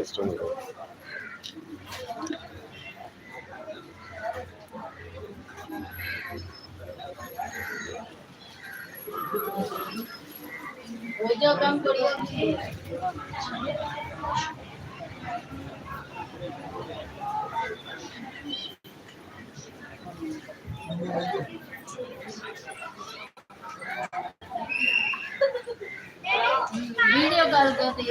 ఇష్టం উদ্যোগম করিয়াছে Thank you. Video call కోసం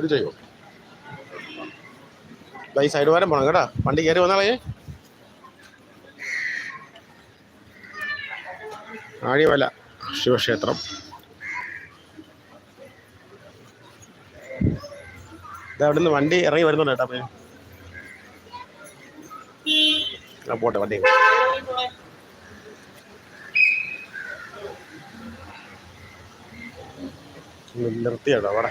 ഇത് ചെയ്യോ? ഈ സൈഡ് വരെ പോണം കേട്ടാ. വണ്ടി കയറി വന്നാളേ. ആഴിമല ശിവക്ഷേത്രം അവിടെ നിന്ന് വണ്ടി ഇറങ്ങി വരുന്നുണ്ട് കേട്ടോ ആ പോട്ടെ വണ്ടി നിർത്തിയാട്ടോ അവിടെ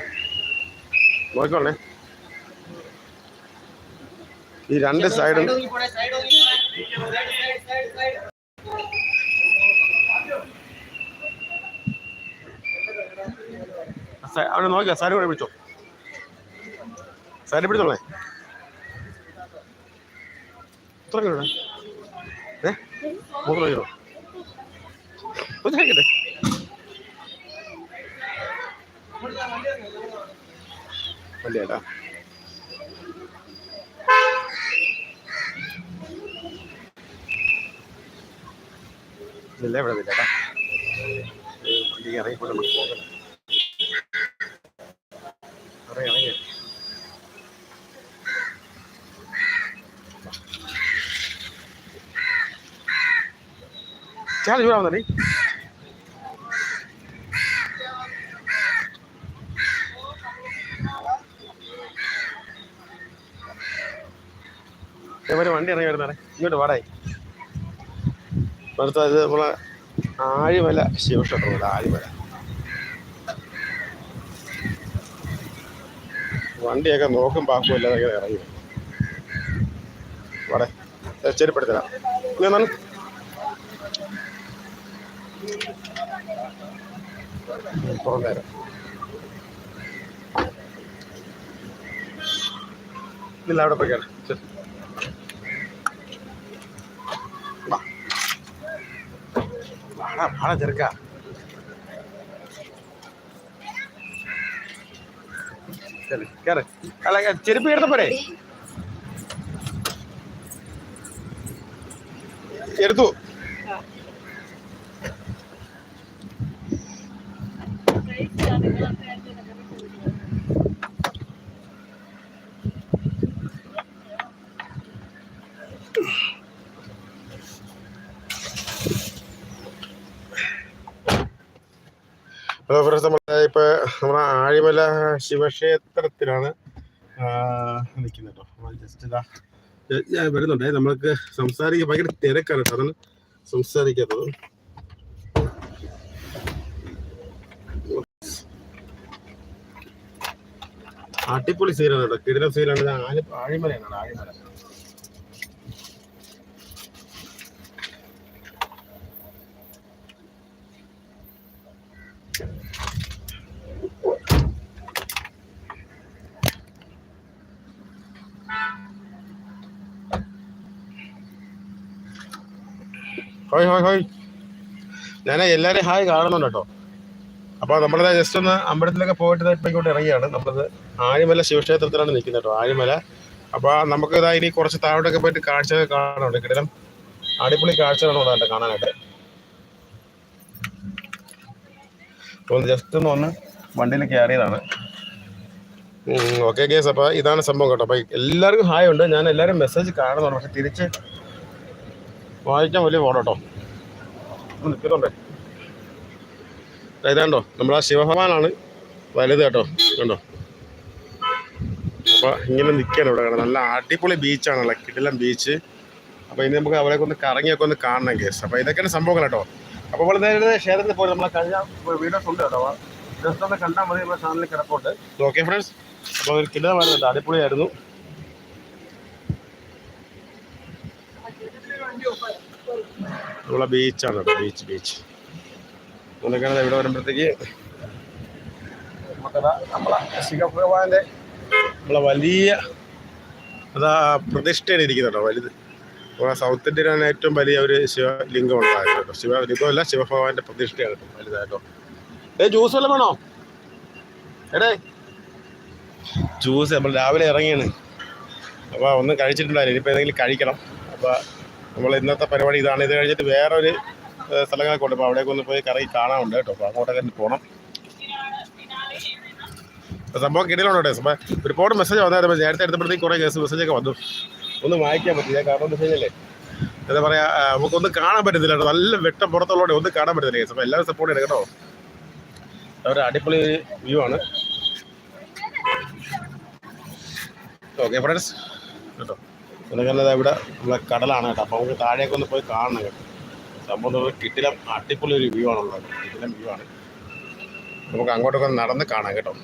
നോക്കിക്കോളേ ഈ രണ്ട് സൈഡും അവിടെ നോക്കിയാ സൈഡ് കൂടെ പിടിച്ചോ സാരി പിടിച്ചോളേ. എത്ര കിലോ ഏ? മൂന്ന് കിലോ ഒറ്റയ്ക്കട്ടെ വണ്ടിയാട്ടാ ഇല്ല ഇവിടെ ഇല്ല ഇറങ്ങി ഇറങ്ങിക്കൊണ്ട് നമുക്ക് പോകണം കുറേ ഇറങ്ങി ചൂടാവുന്നേ ഇവർ വണ്ടി ഇറങ്ങി വരുന്നേ. ഇങ്ങോട്ട് വാടായി അടുത്ത ഇത് നമ്മളെ ആഴിമല ശിവക്ഷേത്രമുണ്ട്. ആഴിമല. വണ്ടിയൊക്കെ നോക്കും പാക്കുമില്ല ഇങ്ങനെ ഇറങ്ങി. വളരെ വാടേ ചെരുപ്പെടുത്തരാം ഇങ്ങനെ പുറം നേരം ഇല്ല അവിടെ ശരി. വാ. വാടാ കേറ്, കേറ്. അല്ല ചെരുപ്പ് എടുത്ത പോരെ. എടുത്തു ഹലോ ഫ്രണ്ട്സ് നമ്മൾ ഇപ്പോൾ നമ്മുടെ ആഴിമല ശിവക്ഷേത്രത്തിലാണ് നിൽക്കുന്നത് ജസ്റ്റ് ഞാൻ- വരുന്നുണ്ടേ. നമ്മൾക്ക് സംസാരിക്കാൻ ഭയങ്കര തിരക്കാണ് കേട്ടോ. അതാണ് സംസാരിക്കാത്തത്. അടിപൊളി സീനാണ് കേട്ടോ. കിടിലം സീനാണ് ആഴിമലയാണ് ആഴിമല. ഹോയ് ഹോയ് ഹോയ്. ഞാൻ എല്ലാവരെയും ഹായ് കാണുന്നുണ്ട് കേട്ടോ. അപ്പോൾ നമ്മളത് ജസ്റ്റ് ഒന്ന് അമ്പലത്തിലൊക്കെ പോയിട്ട് ദേ ഇപ്പം ഇങ്ങോട്ട് ഇറങ്ങിയാണ്. നമ്മളത് ആഴിമല ശിവക്ഷേത്രത്തിലാണ് നിൽക്കുന്നത് കേട്ടോ ആഴിമല അപ്പോൾ നമുക്ക് ഇതാ ഇനി കുറച്ച് താഴോട്ടൊക്കെ പോയിട്ട് കാഴ്ചയൊക്കെ കാണാനുണ്ട്. കിടലം അടിപൊളി കാഴ്ചകളാണ് ഉണ്ടാകട്ടെ കാണാനായിട്ട്. ജസ്റ്റ് ഒന്ന് വന്ന് വണ്ടിയിൽ കയറിയതാണ്. ഓക്കെ കേസ് അപ്പോൾ ഇതാണ് സംഭവം കേട്ടോ. അപ്പോൾ എല്ലാവർക്കും ഹായ് ഉണ്ട്. ഞാൻ എല്ലാവരും മെസ്സേജ് കാണുന്നുണ്ട്. പക്ഷെ തിരിച്ച് വായിക്കാൻ വലിയ പോകണം കേട്ടോ നിൽക്കുന്നുണ്ടേ ഇതാണ്ടോ നമ്മളാ ശിവഭഗവാനാണ് വലുത് കേട്ടോ കണ്ടോ? അപ്പൊ ഇങ്ങനെ നിൽക്കണം ഇവിടെ കാണാം നല്ല അടിപൊളി ബീച്ചാണല്ലോ കിടിലം ബീച്ച് അപ്പോൾ ഇനി നമുക്ക് അവരെയൊക്കെ ഒന്ന് കറങ്ങിയൊക്കെ ഒന്ന് കാണണം കേസ് അപ്പോൾ ഇതൊക്കെയാണ് സംഭവങ്ങൾ കേട്ടോ. അപ്പോൾ നമ്മൾ നേരെ ഷെയറിന് പോയി നമ്മളെ കഴിഞ്ഞ വീഡിയോസ് ഉണ്ട് കേട്ടോ. ജസ്റ്റ് ഒന്ന് കണ്ടാൽ മതി നമ്മുടെ ചാനലിൽ കിടപ്പുണ്ട്. ഓക്കെ ഫ്രണ്ട്സ് അപ്പോൾ ഒരു കിടിലമായിരുന്നു അടിപൊളിയായിരുന്നു. നമ്മളെ ബീച്ചാണ് ബീച്ച് ബീച്ച്. അങ്ങനെയൊക്കെയാണ് ഇവിടെ വരുമ്പോഴത്തേക്ക് നമ്മളെ ശിവഭഗവാന്റെ നമ്മളെ വലിയ അതാ പ്രതിഷ്ഠയാണ് ഇരിക്കുന്നുണ്ടോ വലുത്. നമ്മളെ സൗത്ത് ഇന്ത്യയിലാണ് ഏറ്റവും വലിയ ഒരു ശിവലിംഗം ഉണ്ടായത് കേട്ടോ. ശിവലിംഗമല്ല ശിവഭഗവാന്റെ പ്രതിഷ്ഠയാണ് കേട്ടോ വലുതായിട്ടോ ഏ ജ്യൂസ് വല്ലതും വേണോ? എടേ. ജ്യൂസ് നമ്മൾ രാവിലെ ഇറങ്ങിയാണ്. അപ്പോൾ ഒന്നും കഴിച്ചിട്ടുണ്ടായിരുന്നു ഇനിയിപ്പോൾ ഏതെങ്കിലും കഴിക്കണം. അപ്പോൾ നമ്മൾ ഇന്നത്തെ പരിപാടി ഇതാണ്. ഇത് കഴിഞ്ഞിട്ട് വേറൊരു സ്ഥലങ്ങളൊക്കെ ഉണ്ട്. അപ്പോൾ അവിടേക്ക് ഒന്ന് പോയി കറങ്ങി കാണാനുണ്ട് കേട്ടോ. അപ്പോൾ അങ്ങോട്ടൊക്കെ പോകണം സംഭവം കിടിലുണ്ടോ കേട്ടോ. ഒരുപാട് മെസ്സേജ് വന്നായിരുന്നു. നേരത്തെ എടുത്തപ്പോഴത്തേക്ക് കുറേ കേസ് മെസ്സേജൊക്കെ വന്നു. ഒന്ന് വായിക്കാൻ പറ്റില്ല. കാരണം എന്താ വെച്ച് കഴിഞ്ഞാലേ എന്താ പറയുക നമുക്കൊന്നും കാണാൻ പറ്റുന്നില്ല കേട്ടോ. നല്ല വെട്ടം പുറത്തുള്ളതുകൊണ്ട് ഒന്നും കാണാൻ പറ്റുന്നില്ല കേസ് അപ്പോൾ എല്ലാവരും സപ്പോർട്ട് ചെയ്യണം കേട്ടോ. ഒരു അടിപൊളി വ്യൂ ആണ്. ഓക്കെ ഫ്രണ്ട്സ് കേട്ടോ. എന്നൊക്കെ ഇവിടെ നമ്മളെ കടലാണ് കേട്ടോ. അപ്പോൾ നമുക്ക് താഴേക്ക് ഒന്ന് പോയി കാണണം കേട്ടോ. സംഭവം ഒരു കിട്ടിലം അടിപൊളി ഒരു വ്യൂ ആണുള്ളത് കിട്ടിലം വ്യൂ ആണ്. നമുക്ക് അങ്ങോട്ടൊക്കെ നടന്ന് കാണാം കേട്ടോ.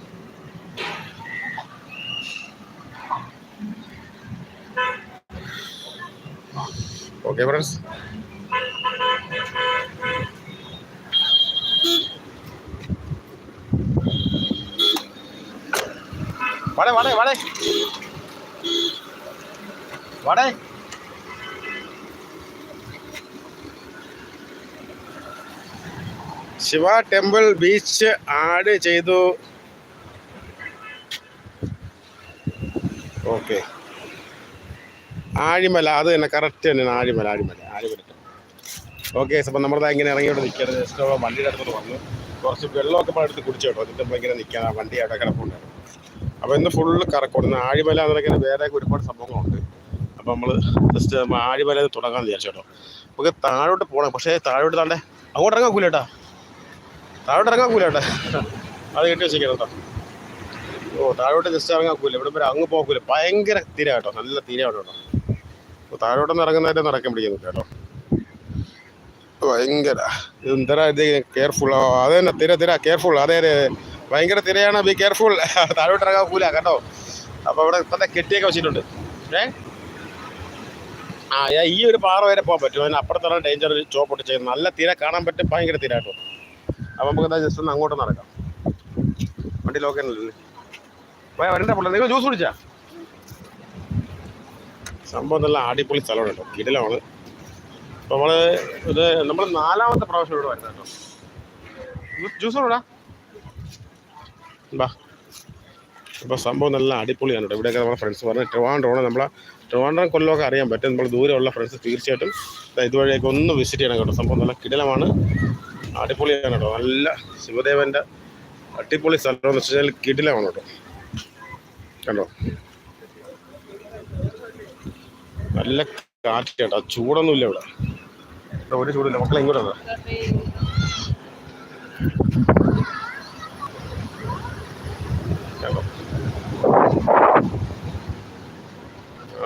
ഓക്കെ ഫ്രണ്ട്സ് വളരെ വളരെ വാടേ. വാടേ. ശിവ ടെമ്പിൾ ബീച്ച് ആഡ് ചെയ്തു. ഓക്കെ. ആഴിമല അത് തന്നെ കറക്റ്റ് തന്നെയാണ് ആഴിമല ആഴിമല ആഴിമല ഓക്കെ അപ്പം നമ്മുടെ ഇങ്ങനെ ഇവിടെ നിൽക്കരുത് ജസ്റ്റ് വണ്ടിയുടെ അടുത്തോട്ട് വന്നു. കുറച്ച് വെള്ളമൊക്കെ എടുത്ത് കുടിച്ചു കേട്ടോ. എന്നിട്ട് നമ്മളിങ്ങനെ നിൽക്കാൻ വണ്ടി അവിടെ കിടപ്പുണ്ടായിരുന്നു അപ്പോൾ ഇന്ന് ഫുള്ള് കറക്കോട് ഇന്ന് ആഴിമല എന്നൊക്കെ വേറെ ഒരുപാട് സംഭവങ്ങളുണ്ട്. അപ്പോൾ നമ്മൾ ജസ്റ്റ് ആഴിമല തുടങ്ങാൻ വിചാരിച്ചു കേട്ടോ. നമുക്ക് താഴോട്ട് പോകണം പക്ഷേ താഴോട്ട് താണ്ടേ അങ്ങോട്ട് ഇറങ്ങാൻ കൂല കേട്ടോ. താഴോട്ട് ഇറങ്ങാൻ കൂല കേട്ടെ. അത് കെട്ടി വെച്ചേക്കണം കേട്ടോ. ഓ താഴോട്ട് ജസ്റ്റ് ഇറങ്ങാൻ കൂല. ഇവിടെ വരെ അങ്ങ് പോകൂല ഭയങ്കര തീര കേട്ടോ. നല്ല തീരമാണ് കേട്ടോ അപ്പോൾ താഴോട്ടൊന്ന് ഇറങ്ങുന്നതിന്റെ നടക്കാൻ പിടിക്കുന്നു കേട്ടോ. ഭയങ്കര എന്തരാ ഇത്. കെയർഫുൾ അത് തന്നെ തിര തിര. കെയർഫുൾ അതെ അതെ. ഭയങ്കര തിരയാണ്. ബി കെയർഫുൾ താഴോട്ട് ഇറങ്ങാൻ കൂല കേട്ടോ. അപ്പോൾ അവിടെ ഇപ്പം കെട്ടിയൊക്കെ വെച്ചിട്ടുണ്ട്. ഏ? ആ ഈ ഒരു പാറ വരെ പോകാൻ പറ്റും. അതിന് അപ്പുറത്താണ് ഡേഞ്ചർ ചോപ്പൊട്ട് ചെയ്യുന്നത്. നല്ല തിര കാണാൻ പറ്റും ഭയങ്കര തിര കേട്ടോ അപ്പോൾ നമുക്ക് എന്താ ജസ്റ്റ് ഒന്ന് അങ്ങോട്ട് നടക്കാം. വണ്ടി ലോക്കല്ലേ പോയാ വരണ്ട പുള്ള. നിങ്ങൾ ജ്യൂസ് കുടിച്ചാ? സംഭവം നല്ല അടിപൊളി സ്ഥലമാണ് കേട്ടോ. കിടിലമാണ്. നമ്മൾ ഇത് നമ്മൾ നാലാമത്തെ പ്രാവശ്യം ഇവിടെ വരുന്നത് കേട്ടോ. ജ്യൂസ് കൂടാ ബാ. അപ്പോൾ സംഭവം നല്ല അടിപൊളിയാണ് കേട്ടോ. ഇവിടെയൊക്കെ നമ്മുടെ ഫ്രണ്ട്സ് പറഞ്ഞ് ട്രിവാൻഡ്രമാണ് നമ്മളെ ട്രിവാൻഡ്രം കൊല്ലമൊക്കെ അറിയാൻ പറ്റും. നമ്മൾ ദൂരെയുള്ള ഫ്രണ്ട്സ് തീർച്ചയായിട്ടും. ഇതുവഴിയൊക്കെ ഒന്ന് വിസിറ്റ് ചെയ്യണം കേട്ടോ. സംഭവം നല്ല കിടലമാണ്. അടിപൊളിയാണ് കേട്ടോ. നല്ല ശിവദേവന്റെ അടിപൊളി സ്ഥലം എന്ന് വെച്ച് കഴിഞ്ഞാൽ കിടിലമാണ് കേട്ടോ. കണ്ടോ? നല്ല കാറ്റ് കേട്ടോ. ചൂടൊന്നുമില്ല ഇവിടെ. ഒരു ചൂടില്ല മക്കളെ ഇങ്ങോട്ടാ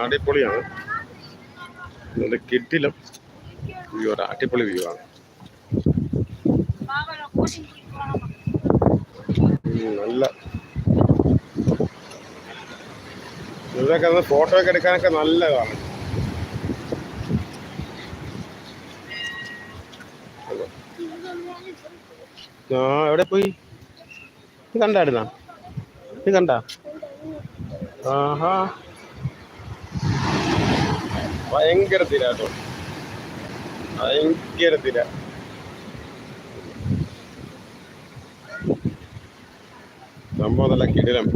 അടിപൊളിയാണ്. നല്ല കിട്ടിലും വ്യൂ ആണ്. അടിപൊളി വ്യൂ ആണ്. നല്ല. ഇതൊക്കെ ഫോട്ടോ ഒക്കെ എടുക്കാനൊക്കെ നല്ലതാണ്? ആ എവിടെ പോയി? ഇത് കണ്ടായിരുന്നാ? ഇത് കണ്ട? ആഹാ. ഭയങ്കര തിര കേട്ടോ. ഭയങ്കര തിര. സംഭവം നല്ല കിടിലം.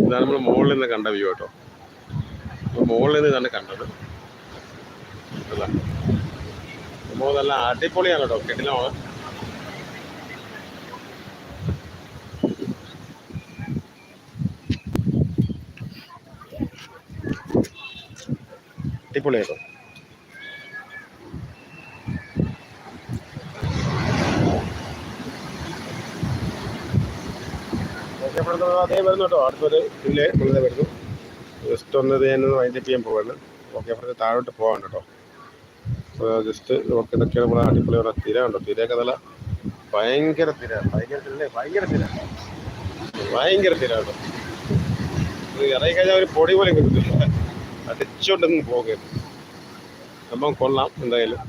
ഇതാണ് നമ്മൾ മുകളിൽ നിന്ന് കണ്ട വ്യൂ കേട്ടോ. മുകളിൽ നിന്ന് ഇതാണ് കണ്ടത്. അല്ല സംഭവം നല്ല അടിപൊളിയാണ് കേട്ടോ. കിടിലമാണ്. അടിപൊളിയാട്ടോ ഓക്കെ അതേ വരുന്നു കേട്ടോ. അടുത്തൊരു ഇതിലെ വരുന്നു. ജസ്റ്റ് ഒന്ന് ഞാൻ വൈൻഡപ്പ് ചെയ്യാൻ ഓക്കെ താഴോട്ട് പോകാൻ കേട്ടോ. അപ്പോൾ ജസ്റ്റ് നമുക്ക് ഇതൊക്കെയാണ് അടിപൊളിയുള്ള തിര ഉണ്ടോ തിരയൊക്കെ നല്ല ഭയങ്കര തിര. ഭയങ്കര തിര ഭയങ്കര തിര. ഭയങ്കര തിര കേട്ടോ. ഇത് ഇറങ്ങി കഴിഞ്ഞാൽ ഒരു പൊടി പോലെ കിട്ടത്തില്ല. അടിച്ചോണ്ടൊന്നും പോകരുത് സംഭവം കൊള്ളാം എന്തായാലും.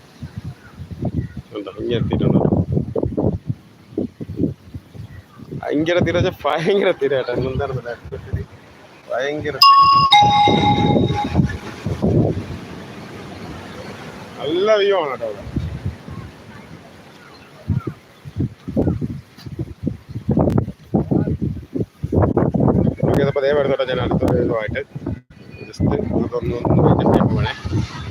ഉണ്ടോ ഇങ്ങനെ എത്തിയിട്ടുണ്ട്? ഭയങ്കര തിര ഭയങ്കര തിര എന്താണ് ഭയങ്കര നല്ല വ്യൂ ആണ് കേട്ടോ അവിടെ. ദയവായിരുന്നു കേട്ടോ ഞാൻ അടുത്ത വീഡിയോ ആയിട്ട് ജസ്റ്റ് ഒന്ന് ഒന്ന് ഒന്ന് വേണേ